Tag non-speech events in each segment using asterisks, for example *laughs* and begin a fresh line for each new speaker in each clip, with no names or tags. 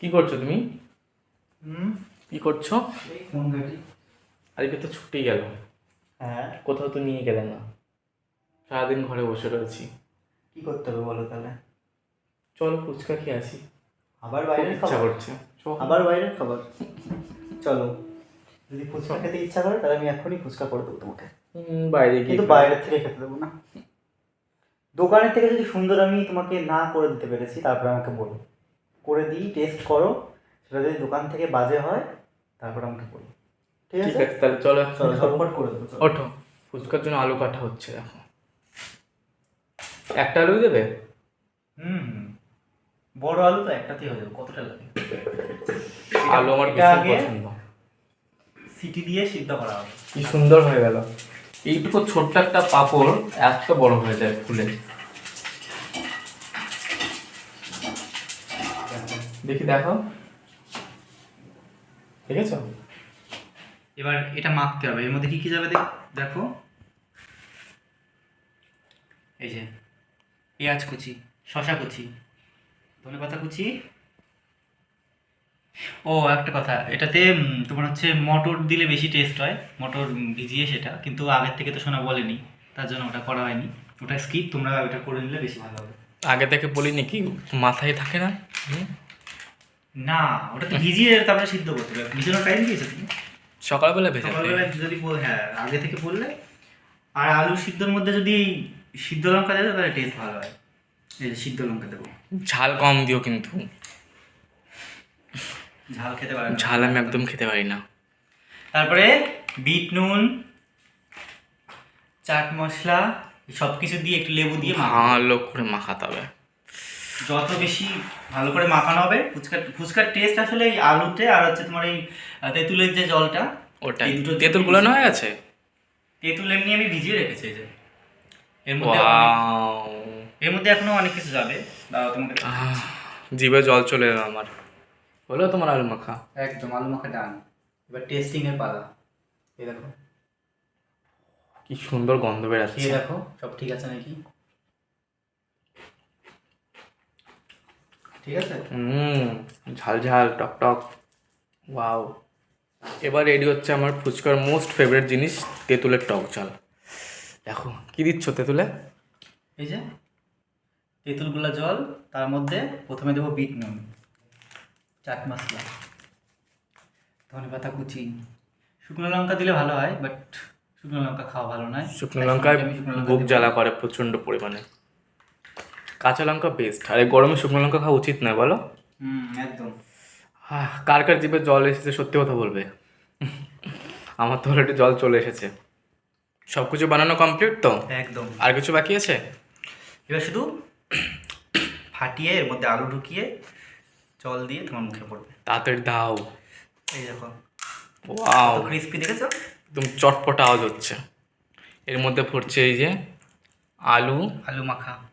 কি করছ তুমি?
হুম?
কি করছ? আজকে তো ছুটি গেল।
হ্যাঁ?
কোথাও তো নিয়ে গেলে না। সারাদিন ঘরে বসে রয়েছি।
কি করতে হবে বলো তাহলে?
চলো ফুচকা খেয়ে আসি।
আবার বাইরে
ইচ্ছা করছে।
আবার বাইরের খাবার? চলো। যদি ফুচকা খেতে ইচ্ছা করে তাহলে আমি এখনই ফুচকা করে দেবো তোমাকে।
হুম, বাইরে গিয়ে
কিন্তু বাইরের থেকে খেতে দেবো না। দোকানের থেকে যদি সুন্দর আমি তোমাকে না করে দিতে পেরেছি তারপরে আমাকে বলো। করে দিই টেস্ট করো। সেটা যদি দোকান থেকে বাজে হয় তারপর আমাকে বলো। ঠিক আছে?
তাহলে চলো
চলো ঝটপট করে দেবো
ওঠো। ফুচকার জন্য আলু কাটা হচ্ছে দেখো। একটা আলুই দেবে?
হুম। বড় আলু তো একটাতেই হয়ে যাবে কতটা লাগে? *laughs*
আলু আমার
আগে
পছন্দ।
সিটি দিয়ে সিদ্ধ করা হবে।
কি সুন্দর হয়ে গেল। এইটুকু ছোট্ট একটা পাপড় এত বড় হয়ে যায় ফুলে। দেখি দেখো। ঠিক আছে?
এবার এটা মাখতে হবে। এর মধ্যে কি কি যাবে দেখো এই যে পেঁয়াজ কুচি শশা কুচি ধনে পাতা কুচি। ও একটা কথা এটাতে তোমার হচ্ছে মটর দিলে বেশি টেস্ট হয়। মটর ভিজিয়ে সেটা কিন্তু আগের থেকে তো শোনা বলেনি তার জন্য ওটা করা হয়নি। ওটা স্কিপ তোমরা ওটা করে নিলে বেশি ভালো হবে।
আগে থেকে বলিনি কি মাথায় থাকে না? হুম?
না ওটা তো ভিজিয়ে তারপরে সিদ্ধ করতে হবে ভিজানোর টাইম দিয়েছ তুমি?
সকালবেলা ভেজে
সকালবেলা যদি হ্যাঁ আগে থেকে বললে আর আলু সিদ্ধর মধ্যে যদি সিদ্ধ লঙ্কা দেবে তাহলে টেস্ট ভালো হয়। এই সিদ্ধ লঙ্কা দেবো।
ঝাল কম দিও কিন্তু।
ঝাল খেতে পারে
ঝাল আমি একদম খেতে পারি না।
তারপরে বিট নুন চাট মশলা সব কিছু দিয়ে একটু লেবু দিয়ে।
ভালো করে মাখাতে হবে।
যত বেশি ভালো করে মাখানো হবে ফুচকার ফুচকার টেস্ট আসলে এই আলুতে আর হচ্ছে তোমার এই তেঁতুলের যে জলটা
ওটাই
এই দুটো
তেঁতুল গুলানো হয়ে গেছে
তেঁতুল এমনি আমি ভিজিয়ে রেখেছি এই যে। এর মধ্যে এর মধ্যে এখনও অনেক কিছু যাবে দাও তোমাকে
জিভে জল চলে এলো আমার। হলো তোমার আলু মাখা।
একদম আলু মাখা ডান এবার টেস্টিং এর পালা। এই দেখো।
কি সুন্দর গন্ধ বেরাচ্ছে
দেখো সব ঠিক আছে নাকি? ঠিক আছে?
হুম ঝাল ঝাল টক টক। ওয়াও। এবার রেডি হচ্ছে আমার ফুচকার মোস্ট ফেভারিট জিনিস তেঁতুলের টক ঝাল। দেখো কি দিচ্ছ তেঁতুলে?
এই যে তেঁতুলগুলা জল তার মধ্যে প্রথমে দেবো বিট নুন চাট মশলা ধনে পাতা কুচি। শুকনো লঙ্কা দিলে ভালো হয় বাট শুকনো লঙ্কা খাওয়া ভালো নয়।
শুকনো লঙ্কায়
লঙ্কা
বুক জ্বালা করে প্রচণ্ড পরিমাণে। কাঁচা লঙ্কা বেস্ট আর এই গরমে শুকনো লঙ্কা খাওয়া উচিত নয় বলো?
হুম একদম।
আহ, কার কার জিভে জল এসেছে সত্যি কথা বলবে? আমার তো অলরেডি জল চলে এসেছে। সব কিছু বানানো কমপ্লিট তো?
একদম।
আর কিছু বাকি আছে?
এবার শুধু ফাটিয়ে এর মধ্যে আলু ঢুকিয়ে জল দিয়ে তোমার মুখে পড়বে।
তাড়াতাড়ি দাও।
এই দেখো।
ওয়াও
ক্রিস্পি দেখেছ?
একদম চটপটা আওয়াজ হচ্ছে। এর মধ্যে পড়ছে এই যে আলু।
আলু মাখা।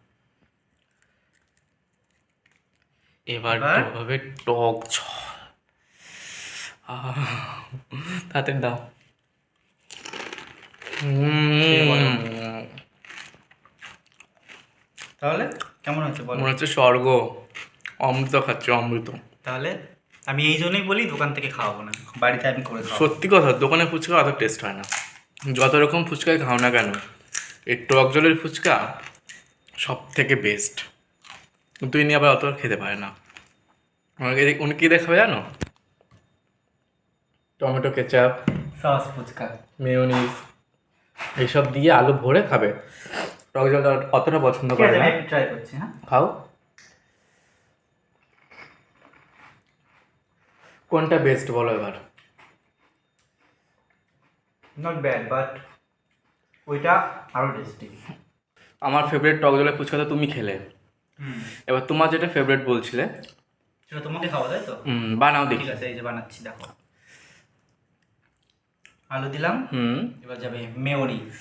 এবার? হবে টক ঝাল। তাড়াতাড়ি দাও।
তাহলে কেমন হচ্ছে বলো?
মনে হচ্ছে স্বর্গ। অমৃত খাচ্ছে অমৃত।
তাহলে আমি এই জন্যই বলি দোকান থেকে খাওয়াবো না। বাড়িতে আমি করে
সত্যি কথা দোকানে ফুচকা অত টেস্ট হয় না। যত রকম ফুচকাই খাও না কেন এই টক জলের ফুচকা সব থেকে বেস্ট তুই নিয়ে আবার অত খেতে পারে না। ওনাকে উনি কী দেখাবে জানো? Tomato ketchup
sauce fuchka.
Mayonnaise এইসব দিয়ে আলু ভরে খাবে। টক জল অতটা পছন্দ করে না।
আমি ট্রাই করছি হ্যাঁ?
খাও। কোনটা বেস্ট বলো এবার?
নট ব্যাড বাট ওইটা আরও টেস্টি
আমার ফেভারিট টক জলের ফুচকা তো তুমি খেলে। এবার তোমার যেটা ফেভারিট বলছিলে?
সেটা তোমাকে খাওয়া যায় তো?
হুম, বানাও দেখি।
ঠিক আছে এই যে বানাচ্ছি দেখো। আলু দিলাম
হুম।
এবার যাবে মেয়োনিজ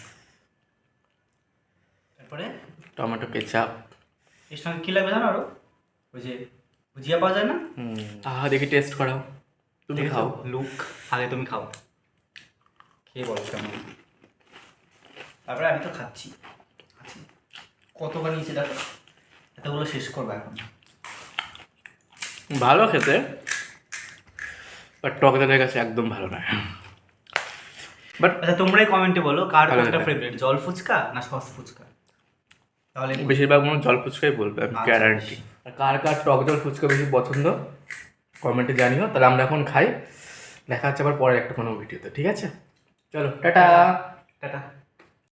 তারপরে?
Tomato ketchup.
এর সঙ্গে কী লাগবে জানো আরও? ওই যে ভুজিয়া পাওয়া যায় না?
হুম। আহা দেখি টেস্ট করাও। তুমি খাও।
লুক আগে তুমি খাও। খেয়ে বলো কেমন। তারপরে আমি তো খাচ্ছি। কতবার নিচে দেখো। এতগুলো শেষ করব এখন।
ভালো খেতে বাট টক জালের কাছে একদম ভালো নয় বাট
আচ্ছা তোমরাই কমেন্টে বলো কার কোনটা ফেভারিট জল ফুচকা না সস ফুচকা? তাহলে
বেশিরভাগ মানুষ জল ফুচকাই বলবে আমি
আচ্ছা।
গ্যারান্টি কার কার টক জল ফুচকা বেশি পছন্দ কমেন্টে জানিও তাহলে আমরা এখন খাই। দেখা হচ্ছে আবার পরে একটা কোনো ভিডিওতে ঠিক আছে? চলো টাটা।
টাটা।